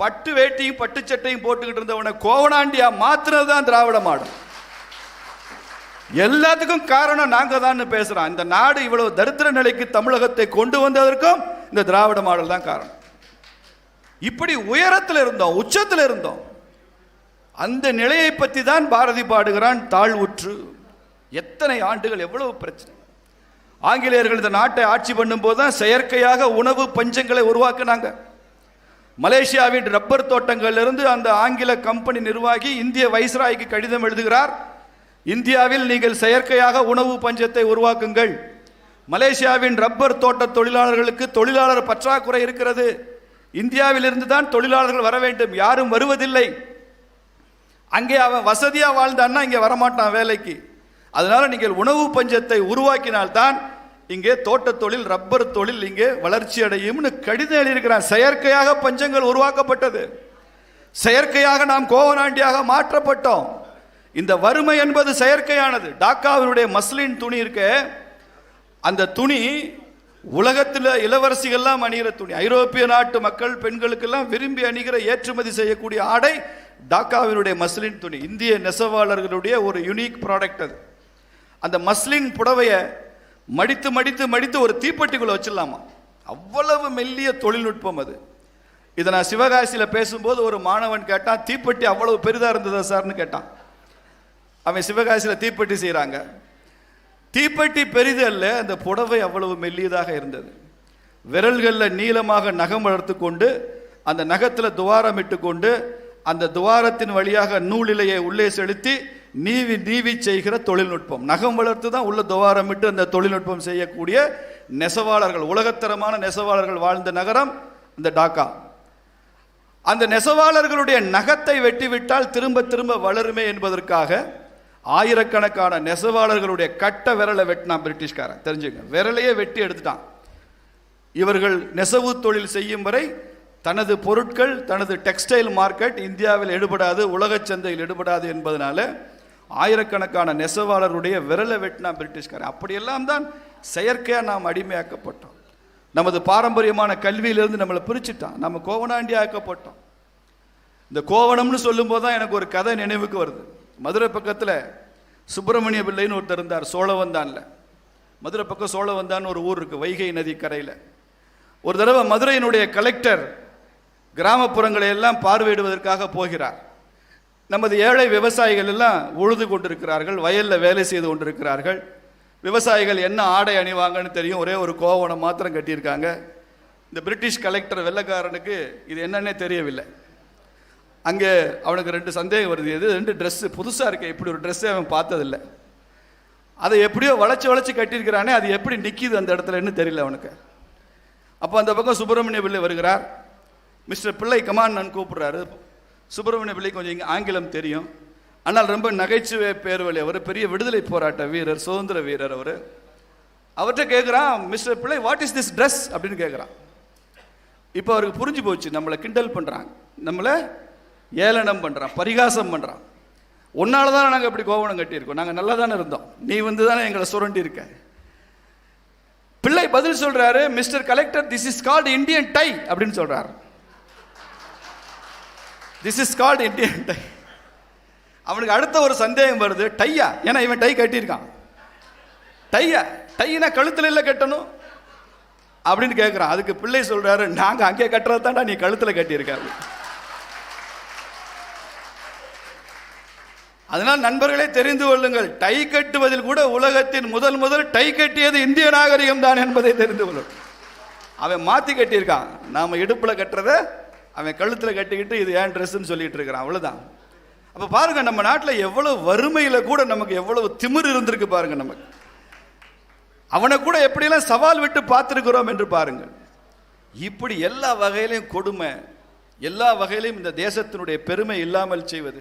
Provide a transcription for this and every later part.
பட்டு வேட்டியும் பட்டு சட்டையும் போட்டுக்கிட்டு இருந்தவனை கோவனாண்டியா மாத்துறது தான் திராவிட மாடல். எல்லாத்துக்கும் காரணம் நாங்க தான் பேசுறோம். இந்த நாடு இவ்வளவு தரித்திர நிலைக்கு தமிழகத்தை கொண்டு வந்ததற்கும் இந்த திராவிட மாடல் தான் காரணம். இப்படி உயரத்தில் இருந்தோம் உச்சத்தில் இருந்தோம். அந்த நிலையை பற்றி தான் பாரதி பாடுகிறான் தாழ்வுற்று எத்தனை ஆண்டுகள் எவ்வளவு பிரச்சனை. ஆங்கிலேயர்கள் இந்த நாட்டை ஆட்சி பண்ணும்போது தான் செயற்கையாக உணவு பஞ்சங்களை உருவாக்குனாங்க. மலேசியாவின் ரப்பர் தோட்டங்களிலிருந்து அந்த ஆங்கில கம்பெனி நிர்வாகி இந்திய வைஸ்ராய்க்கு கடிதம் எழுதுகிறார். இந்தியாவில் நீங்கள் செயற்கையாக உணவு பஞ்சத்தை உருவாக்குங்கள். மலேசியாவின் ரப்பர் தோட்ட தொழிலாளர்களுக்கு தொழிலாளர் பற்றாக்குறை இருக்கிறது. இந்தியாவிலிருந்து தான் தொழிலாளர்கள் வர வேண்டும். யாரும் வருவதில்லை. அங்கே அவன் வசதியாக வாழ்ந்தான்னா இங்கே வரமாட்டான் வேலைக்கு. அதனால் நீங்கள் உணவு பஞ்சத்தை உருவாக்கினால்தான் இங்கே தோட்ட தொழில் ரப்பர் தொழில் இங்கே வளர்ச்சி அடையும்னு கடிதம் எழுதியிருக்கிறான் செயற்கையாக பஞ்சங்கள் உருவாக்கப்பட்டது. செயற்கையாக நாம் கோவனாண்டியாக மாற்றப்பட்டோம். இந்த வறுமை என்பது செயற்கையானது. டாக்காவினுடைய மஸ்லின் துணி இருக்க அந்த துணி உலகத்தில் இளவரசிகள்லாம் அணிகிற துணி. ஐரோப்பிய நாட்டு மக்கள் பெண்களுக்கெல்லாம் விரும்பி அணிகிற ஏற்றுமதி செய்யக்கூடிய ஆடை டாக்காவினுடைய மஸ்லின் துணி. இந்திய நெசவாளர்களுடைய ஒரு யுனிக் ப்ராடக்ட் அது. அந்த மஸ்லின் புடவையை மடித்து மடித்து மடித்து ஒரு தீப்பெட்டிக்குள்ளே வச்சிடலாமா? அவ்வளவு மெல்லிய தொழில்நுட்பம் அது. இதை நான் சிவகாசியில் பேசும்போது ஒரு மாணவன் கேட்டான் தீப்பெட்டி அவ்வளவு பெரிதாக இருந்ததா சார்னு கேட்டான். அவன் சிவகாசியில் தீப்பெட்டி செய்கிறாங்க தீப்பெட்டி பெரிது அல்ல அந்த புடவை அவ்வளவு மெல்லியதாக இருந்தது. விரல்களில் நீளமாக நகம் வளர்த்து கொண்டு அந்த நகத்தில் துவாரமிட்டு கொண்டு அந்த துவாரத்தின் வழியாக நூலிலையை உள்ளே செலுத்தி நீவி நீவி செய்கிற தொழில்நுட்பம். நகம் வளர்த்து தான் உள்ள துவாரமிட்டு அந்த தொழில்நுட்பம் செய்யக்கூடிய நெசவாளர்கள் உலகத்தரமான நெசவாளர்கள் வாழ்ந்த நகரம் இந்த டாக்கா. அந்த நெசவாளர்களுடைய நகத்தை வெட்டிவிட்டால் திரும்ப திரும்ப வளருமே என்பதற்காக ஆயிரக்கணக்கான நெசவாளர்களுடைய கட்ட விரலை வெட்டினான் பிரிட்டிஷ்காரன். தெரிஞ்சுங்க விரலையே வெட்டி எடுத்துட்டான். இவர்கள் நெசவு தொழில் செய்யும் வரை தனது பொருட்கள் தனது டெக்ஸ்டைல் மார்க்கெட் இந்தியாவில் எடுபடாது உலக சந்தையில் எடுபடாது என்பதனால ஆயிரக்கணக்கான நெசவாளருடைய விரலை வெட்டினா பிரிட்டிஷ்காரன். அப்படியெல்லாம் தான் செயற்கையாக நாம் அடிமையாக்கப்பட்டோம். நமது பாரம்பரியமான கல்வியிலிருந்து நம்மளை பிரிச்சுட்டான். நம்ம கோவனாண்டி ஆக்கப்பட்டோம். இந்த கோவணம்னு சொல்லும்போது தான் எனக்கு ஒரு கதை நினைவுக்கு வருது. மதுரை பக்கத்தில் சுப்பிரமணிய பிள்ளைன்னு ஒருத்தர் இருந்தார் சோழவந்தான்ல. மதுரை பக்கம் சோழவந்தான்னு ஒரு ஊர் இருக்குது வைகை நதி கரையில். ஒரு தடவை மதுரையினுடைய கலெக்டர் கிராமப்புறங்களை எல்லாம் பார்வையிடுவதற்காக போகிறார். நமது ஏழை விவசாயிகள் எல்லாம் உழுது கொண்டிருக்கிறார்கள் வயலில் வேலை செய்து கொண்டிருக்கிறார்கள். விவசாயிகள் என்ன ஆடை அணிவாங்கன்னு தெரியும் ஒரே ஒரு கோவணம் மாத்திரம் கட்டியிருக்காங்க. இந்த பிரிட்டிஷ் கலெக்டர் வெள்ளைக்காரனுக்கு இது என்னன்னே தெரியவில்லை. அங்கே அவனுக்கு ரெண்டு சந்தேகம் வருது எது ரெண்டு ட்ரெஸ்ஸு புதுசாக இருக்கு இப்படி ஒரு ட்ரெஸ்ஸே அவன் பார்த்ததில்ல. அதை எப்படியோ வளைச்சி வளைச்சி கட்டியிருக்கிறானே அது எப்படி நிற்கிது அந்த இடத்துலன்னு தெரியல அவனுக்கு. அப்போ அந்த பக்கம் சுப்பிரமணிய பிள்ளை வருகிறார். மிஸ்டர் பிள்ளை கமான் நான் கூப்பிடுறாரு. சுப்பிரமணிய பிள்ளை கொஞ்சம் இங்கே ஆங்கிலம் தெரியும். ஆனால் ரொம்ப நகைச்சுவை பேர் வழி அவர் பெரிய விடுதலை போராட்ட வீரர் சுதந்திர வீரர் அவர். அவர்கிட்ட கேட்குறான் மிஸ்டர் பிள்ளை வாட் இஸ் திஸ் ட்ரெஸ் அப்படின்னு கேட்குறான் இப்போ அவருக்கு புரிஞ்சு போச்சு நம்மளை கிண்டல் பண்ணுறாங்க நம்மளை ஏளனம் பண்ணுறான் பரிகாசம் பண்ணுறான் உன்னால தானே நாங்கள் இப்படி கோவணம் கட்டியிருக்கோம். நாங்கள் நல்லா தானே இருந்தோம். நீ வந்து தானே எங்களை சுரண்டி இருக்க. பிள்ளை பதில் சொல்கிறாரு mister collector this is called Indian tie அப்படின்னு சொல்கிறாரு this is called Indian tie அவனுக்கு அடுத்த ஒரு சந்தேகம் வருது டையா? ஏன்னா இவன் டை கட்டியிருக்கான். டையா? டையினா கழுத்தில் இல்லை கட்டணும்? அப்படின்னு கேட்குறான் அதுக்கு பிள்ளை சொல்கிறாரு நாங்கள் அங்கே கட்டுறது தான்டா நீ கழுத்தில் கட்டியிருக்காரு அதனால் நண்பர்களே தெரிந்து கொள்ளுங்கள். டை கட்டுவதில் கூட உலகத்தின் முதல் முதல் டை கட்டியது இந்திய நாகரிகம் தான் என்பதை தெரிந்து கொள்ளும். அவன் மாற்றி கட்டியிருக்கான். நாம் இடுப்பில் கட்டுறத அவன் கழுத்தில் கட்டிக்கிட்டு இது ஏன் ட்ரெஸ்ஸுன்னு சொல்லிட்டு இருக்கிறான். அவ்வளோதான் அப்போ பாருங்க நம்ம நாட்டில் எவ்வளோ வறுமையில் கூட நமக்கு எவ்வளவு திமிர் இருந்திருக்கு பாருங்க நமக்கு. அவனை கூட எப்படியெல்லாம் சவால் விட்டு பார்த்துருக்கிறோம் என்று பாருங்கள். இப்படி எல்லா வகையிலையும் கொடுமை எல்லா வகையிலையும் இந்த தேசத்தினுடைய பெருமை இல்லாமல் செய்வது.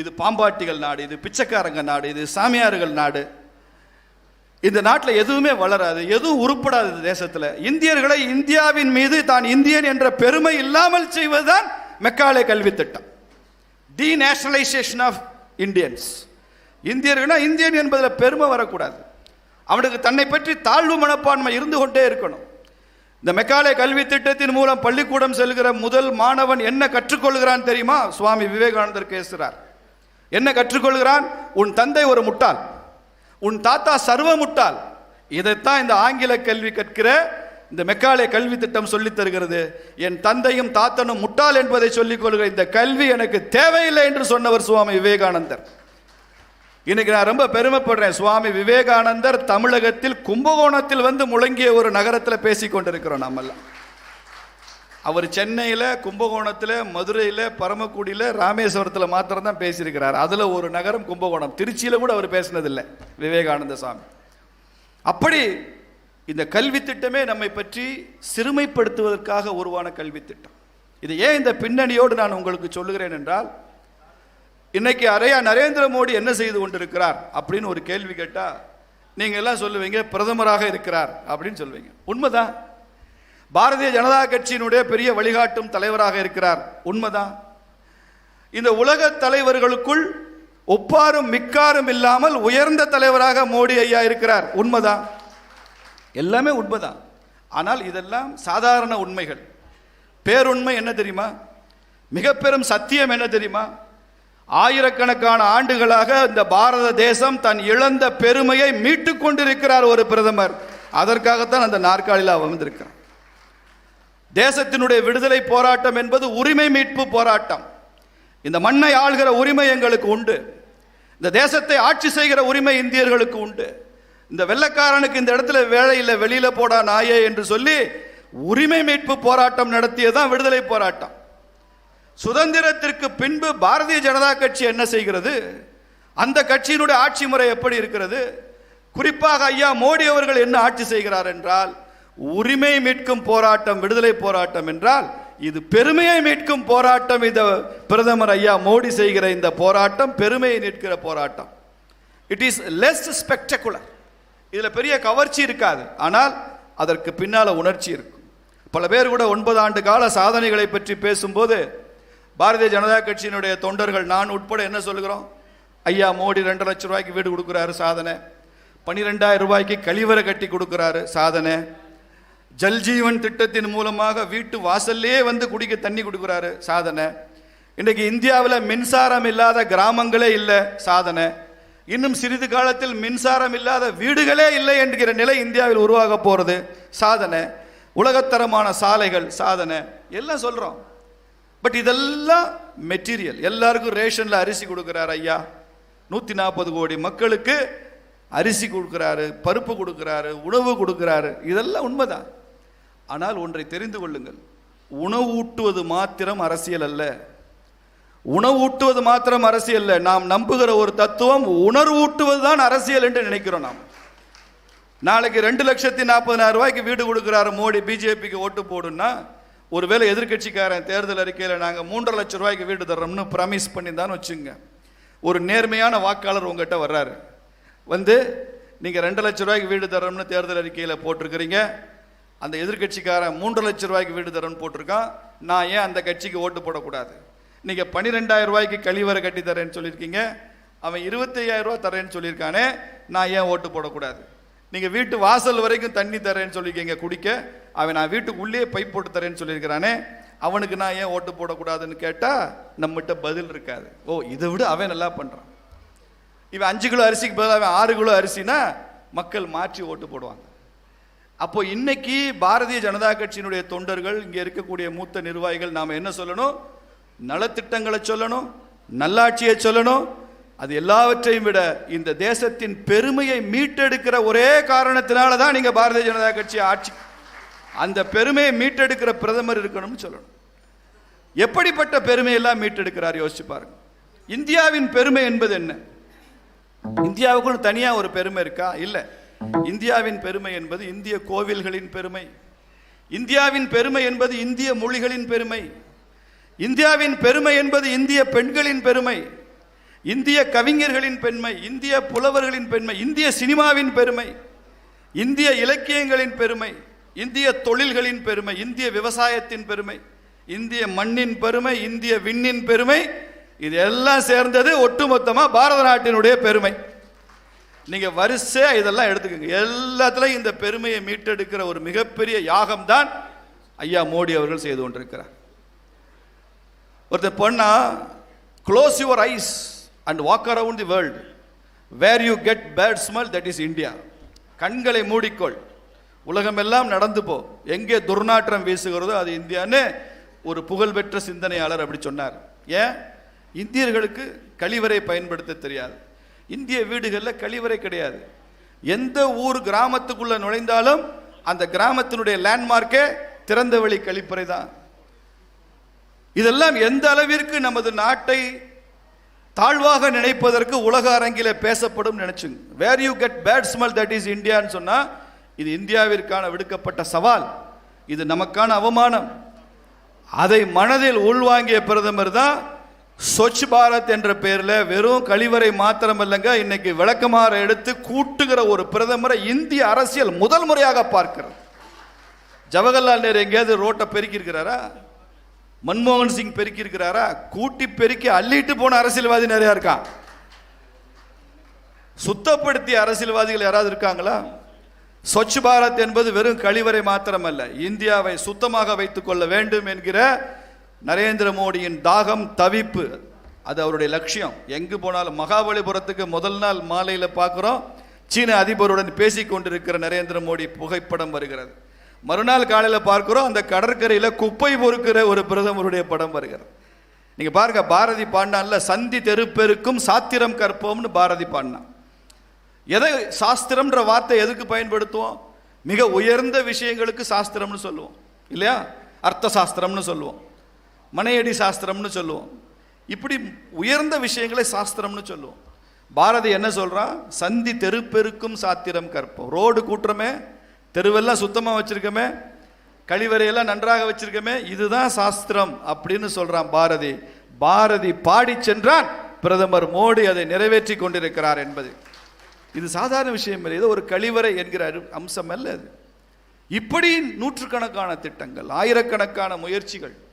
இது பாம்பாட்டிகள் நாடு இது பிச்சைக்காரங்க நாடு இது சாமியார்கள் நாடு. இந்த நாட்டில் எதுவுமே வளராது எதுவும் உருப்படாது இந்த தேசத்தில். இந்தியர்களை இந்தியாவின் மீது தான் இந்தியன் என்ற பெருமை இல்லாமல் செய்வதுதான் மெக்காலே கல்வி திட்டம். டி நேஷனலைசேஷன் ஆஃப் இந்தியன்ஸ் இந்தியர்கள்னா இந்தியன் என்பதில் பெருமை வரக்கூடாது. அவனுக்கு தன்னை பற்றி தாழ்வு மனப்பான்மை இருந்து கொண்டே இருக்கணும். இந்த மெக்காலே கல்வி திட்டத்தின் மூலம் பள்ளிக்கூடம் செல்கிற முதல் மாணவன் என்ன கற்றுக்கொள்கிறான் தெரியுமா? சுவாமி விவேகானந்தர் பேசுகிறார் என்ன கற்றுக்கொள்கிறான்? உன் தந்தை ஒரு முட்டாள். உன் தாத்தா சர்வ முட்டாள் இதைத்தான் இந்த ஆங்கில கல்வி கற்கிற இந்த மெக்காலே கல்வி திட்டம் சொல்லித் தருகிறது. என் தந்தையும் தாத்தனும் முட்டாள் என்பதை சொல்லிக் கொள்கிற இந்த கல்வி எனக்கு தேவையில்லை என்று சொன்னவர் சுவாமி விவேகானந்தர். இன்னைக்கு நான் ரொம்ப பெருமைப்படுறேன். சுவாமி விவேகானந்தர் தமிழகத்தில் கும்பகோணத்தில் வந்து முழங்கிய ஒரு நகரத்தில் பேசிக்கொண்டிருக்கிறோம் நம்மெல்லாம் அவர் சென்னையில் கும்பகோணத்தில் மதுரையில் பரமக்குடியில் ராமேஸ்வரத்தில் மாத்திரம் தான் பேசியிருக்கிறார். அதில் ஒரு நகரம் கும்பகோணம். திருச்சியில் கூட அவர் பேசினதில்லை. விவேகானந்த சாமி. அப்படி இந்த கல்வி திட்டமே நம்மை பற்றி சிறுமைப்படுத்துவதற்காக உருவான கல்வி திட்டம். இது ஏன் இந்த பின்னணியோடு நான் உங்களுக்கு சொல்லுகிறேன் என்றால் இன்னைக்கு அரையா நரேந்திர மோடி என்ன செய்து கொண்டிருக்கிறார் அப்படின்னு ஒரு கேள்வி கேட்டால் நீங்கள் எல்லாம் சொல்லுவீங்க பிரதமராக இருக்கிறார் அப்படின்னு சொல்லுவீங்க. உண்மைதான். பாரதிய ஜனதா கட்சியினுடைய பெரிய வழிகாட்டும் தலைவராக இருக்கிறார். உண்மைதான். இந்த உலக தலைவர்களுக்குள் ஒப்பாரும் மிக்காரும் இல்லாமல் உயர்ந்த தலைவராக மோடி ஐயா இருக்கிறார். உண்மைதான். எல்லாமே உண்மைதான். ஆனால் இதெல்லாம் சாதாரண உண்மைகள். பேருண்மை என்ன தெரியுமா? மிக பெரும் சத்தியம் என்ன தெரியுமா? ஆயிரக்கணக்கான ஆண்டுகளாக இந்த பாரத தேசம் தன் இழந்த பெருமையை மீட்டுக் கொண்டிருக்கிறார் ஒரு பிரதமர். அதற்காகத்தான் அந்த நாற்காலியில் அமர்ந்திருக்கிறார் தேசத்தினுடைய விடுதலை போராட்டம் என்பது உரிமை மீட்பு போராட்டம். இந்த மண்ணை ஆள்கிற உரிமை எங்களுக்கு உண்டு. இந்த தேசத்தை ஆட்சி செய்கிற உரிமை இந்தியர்களுக்கு உண்டு. இந்த வெள்ளக்காரனுக்கு இந்த இடத்துல வேலை இல்லை வெளியில் போடா நாயே என்று சொல்லி உரிமை மீட்பு போராட்டம் நடத்தியதான் விடுதலை போராட்டம். சுதந்திரத்திற்கு பின்பு பாரதிய ஜனதா கட்சி என்ன செய்கிறது? அந்த கட்சியினுடைய ஆட்சி முறை எப்படி இருக்கிறது? குறிப்பாக ஐயா மோடி அவர்கள் என்ன ஆட்சி செய்கிறார் என்றால் உரிமை மீட்கும் போராட்டம் விடுதலை போராட்டம் என்றால் இது பெருமையை மீட்கும் போராட்டம். இந்த பிரதமர் ஐயா மோடி செய்கிற இந்த போராட்டம் பெருமையை நிற்கிற போராட்டம். இட் இஸ் லெஸ் ஸ்பெக்டகுலர் இதில் பெரிய கவர்ச்சி இருக்காது. ஆனால் அதற்கு பின்னால் உணர்ச்சி இருக்கும். பல பேர் கூட ஒன்பது ஆண்டு கால சாதனைகளை பற்றி பேசும்போது பாரதிய ஜனதா கட்சியினுடைய தொண்டர்கள் நான் உட்பட என்ன சொல்லுகிறோம்? ஐயா மோடி ரெண்டு லட்சம் ரூபாய்க்கு வீடு கொடுக்குறாரு சாதனை. பன்னிரெண்டாயிரம் ரூபாய்க்கு கழிவறை கட்டி கொடுக்குறாரு சாதனை. ஜல்ஜீவன் திட்டத்தின் மூலமாக வீட்டு வாசல்லே வந்து குடிக்க தண்ணி கொடுக்குறாரு சாதனை. இன்றைக்கு இந்தியாவில் மின்சாரம் இல்லாத கிராமங்களே இல்லை சாதனை. இன்னும் சிறிது காலத்தில் மின்சாரம் இல்லாத வீடுகளே இல்லை என்கிற நிலை இந்தியாவில் உருவாக போகிறது சாதனை. உலகத்தரமான சாலைகள் சாதனை. எல்லாம் சொல்கிறோம் பட் இதெல்லாம் மெட்டீரியல் எல்லாருக்கும் ரேஷனில் அரிசி கொடுக்குறாரு ஐயா. நூற்றி நாற்பது கோடி மக்களுக்கு அரிசி கொடுக்குறாரு பருப்பு கொடுக்குறாரு உணவு கொடுக்குறாரு. இதெல்லாம் உண்மைதான். ஆனால் ஒன்றை தெரிந்து கொள்ளுங்கள். உணவூட்டுவது மாத்திரம் அரசியல் அல்ல. உணவூட்டுவது மாத்திரம் அரசியல் அல்ல. நாம் நம்புகிற ஒரு தத்துவம் உணர்வூட்டுவது தான் அரசியல் என்று நினைக்கிறோம் நாம். நாளைக்கு ரெண்டு லட்சத்தி நாற்பதாயிரம் ரூபாய்க்கு வீடு கொடுக்குறாரு மோடி பிஜேபிக்கு ஓட்டு போடுன்னா ஒருவேளை எதிர்க்கட்சிக்காரன் தேர்தல் அறிக்கையில் நாங்கள் மூன்றரை லட்சம் ரூபாய்க்கு வீடு தர்றோம்னு ப்ராமிஸ் பண்ணியிருந்தான்னு வச்சுங்க. ஒரு நேர்மையான வாக்காளர் உங்ககிட்ட வர்றாரு. வந்து நீங்கள் ரெண்டு லட்ச ரூபாய்க்கு வீடு தர்றோம்னு தேர்தல் அறிக்கையில் போட்டிருக்கிறீங்க. அந்த எதிர்க்கட்சிக்காரன் மூன்று லட்ச ரூபாய்க்கு வீடு தரேன்னு போட்டிருக்கான். நான் ஏன் அந்த கட்சிக்கு ஓட்டு போடக்கூடாது? நீங்கள் பன்னிரெண்டாயிரம் ரூபாய்க்கு கழிவறை கட்டி தரேன்னு சொல்லியிருக்கீங்க. அவன் இருபத்தையாயிரம் ரூபா தரேன்னு சொல்லியிருக்கானே. நான் ஏன் ஓட்டு போடக்கூடாது? நீங்கள் வீட்டு வாசல் வரைக்கும் தண்ணி தரேன்னு சொல்லியிருக்கீங்க குடிக்க. அவன் நான் வீட்டுக்குள்ளேயே பைப் போட்டு தரேன்னு சொல்லியிருக்கிறானே. அவனுக்கு நான் ஏன் ஓட்டு போடக்கூடாதுன்னு கேட்டால் நம்மகிட்ட பதில் இருக்காது. ஓ இதை விட அவன் நல்லா பண்ணுறான் இவன் அஞ்சு கிலோ அரிசிக்கு பதிலாக அவன் ஆறு கிலோ அரிசினா மக்கள் மாற்றி ஓட்டு போடுவாங்க. அப்போ இன்னைக்கு பாரதிய ஜனதா கட்சியினுடைய தொண்டர்கள் இங்கே இருக்கக்கூடிய மூத்த நிர்வாகிகள் நாம் என்ன சொல்லணும்? நலத்திட்டங்களை சொல்லணும் நல்லாட்சியை சொல்லணும். அது எல்லாவற்றையும் விட இந்த தேசத்தின் பெருமையை மீட்டெடுக்கிற ஒரே காரணத்தினால தான் நீங்கள் பாரதிய ஜனதா கட்சி ஆட்சி அந்த பெருமையை மீட்டெடுக்கிற பிரதமர் இருக்கணும்னு சொல்லணும். எப்படிப்பட்ட பெருமையெல்லாம் மீட்டெடுக்கிறார் யோசிச்சு பாருங்க. இந்தியாவின் பெருமை என்பது என்ன? இந்தியாவுக்குள் தனியாக ஒரு பெருமை இருக்கா? இல்லை. இந்தியாவின் பெருமை என்பது இந்திய கோவில்களின் பெருமை. இந்தியாவின் பெருமை என்பது இந்திய மொழிகளின் பெருமை. இந்தியாவின் பெருமை என்பது இந்திய பெண்களின் பெருமை. இந்திய கவிஞர்களின் பெருமை இந்திய புலவர்களின் பெருமை இந்திய சினிமாவின் பெருமை இந்திய இலக்கியங்களின் பெருமை இந்திய தொழில்களின் பெருமை இந்திய விவசாயத்தின் பெருமை இந்திய மண்ணின் பெருமை இந்திய விண்ணின் பெருமை இது எல்லாம் சேர்ந்தது ஒட்டுமொத்தமாக பாரத நாட்டினுடைய பெருமை. நீங்கள் வரிசையாக இதெல்லாம் எடுத்துக்கோங்க. எல்லாத்துலேயும் இந்த பெருமையை மீட்டெடுக்கிற ஒரு மிகப்பெரிய யாகம் தான் ஐயா மோடி அவர்கள் செய்து கொண்டிருக்கிறார். ஒருத்தர் பொண்ணா close your eyes and walk around the world where you get bad smell that is India கண்களை மூடிக்கொள். உலகமெல்லாம் நடந்து போ. எங்கே துர்நாற்றம் வீசுகிறதோ அது இந்தியான்னு ஒரு புகழ்பெற்ற சிந்தனையாளர் அப்படி சொன்னார். ஏன்? இந்தியர்களுக்கு கழிவறை பயன்படுத்த தெரியாது. இந்திய வீடுகளில் கழிவறை கிடையாது. எந்த ஊர் கிராமத்துக்குள்ளே நுழைந்தாலும் அந்த கிராமத்தினுடைய லேண்ட்மார்க்கே திறந்த வெளி கழிப்பறை தான். இதெல்லாம் எந்த அளவிற்கு நமது நாட்டை தாழ்வாக நினைப்பதற்கு உலக அரங்கில பேசப்படும் நினைச்சுங்க. Where you get bad smell that is இந்தியான்னு சொன்னால் இது இந்தியாவிற்கான விடுக்கப்பட்ட சவால். இது நமக்கான அவமானம். அதை மனதில் உள்வாங்கிய பிரதமர் தான் ஸ்வச் பாரத் என்ற பெயரில் வெறும் கழிவறை மாத்திரம் இல்லைங்க இன்னைக்கு விளக்கமாற எடுத்து கூட்டுகிற ஒரு பிரதமரை இந்திய அரசியல் முதல் முறையாக பார்க்கிறது. ஜவஹர்லால் நேரு எங்கேயாவது ரோட்டை பெருக்கியிருக்கிறாரா? மன்மோகன் சிங் பெருக்கியிருக்கிறாரா? கூட்டி பெருக்கி அள்ளிட்டு போன அரசியல்வாதி நிறையா இருக்கான் சுத்தப்படுத்திய அரசியல்வாதிகள் யாராவது இருக்காங்களா? ஸ்வச் பாரத் என்பது வெறும் கழிவறை மாத்திரமல்ல இந்தியாவை சுத்தமாக வைத்துக் கொள்ள வேண்டும் என்கிற நரேந்திர மோடியின் தாகம் தவிப்பு அது அவருடைய லட்சியம். எங்கு போனாலும் மகாபலிபுரத்துக்கு முதல் நாள் மாலையில் பார்க்குறோம். சீன அதிபருடன் பேசி கொண்டிருக்கிற நரேந்திர மோடி புகைப்படம் வருகிறது. மறுநாள் காலையில் பார்க்குறோம் அந்த கடற்கரையில் குப்பை பொறுக்கிற ஒரு பிரதமருடைய படம் வருகிறது. நீங்கள் பாருங்க பாரதி பாண்டான்ல சந்தி தெருப்பெருக்கும் சாத்திரம் கற்போம்னு பாரதி பாண்டான் எதை சாஸ்திரம்ன்ற வார்த்தை எதுக்கு பயன்படுத்துவோம்? மிக உயர்ந்த விஷயங்களுக்கு சாஸ்திரம்னு சொல்லுவோம். இல்லையா? அர்த்த சாஸ்திரம்னு சொல்லுவோம். மனையடி சாஸ்திரம்னு சொல்லுவோம். இப்படி உயர்ந்த விஷயங்களை சாஸ்திரம்னு சொல்லுவோம். பாரதி என்ன சொல்கிறான் சந்தி தெருப்பெருக்கும் சாத்திரம் கற்போம். ரோடு கூட்டுறமே தெருவெல்லாம் சுத்தமாக வச்சிருக்கமே கழிவறையெல்லாம் நன்றாக வச்சுருக்கோமே இதுதான் சாஸ்திரம் அப்படின்னு சொல்கிறான் பாரதி. பாரதி பாடி சென்றான் பிரதமர் மோடி அதை நிறைவேற்றி கொண்டிருக்கிறார் என்பது. இது சாதாரண விஷயம் இல்லை. இது ஒரு கழிவறை என்கிற அரு- அம்சம் அல்ல அது. இப்படி நூற்றுக்கணக்கான திட்டங்கள் ஆயிரக்கணக்கான முயற்சிகள்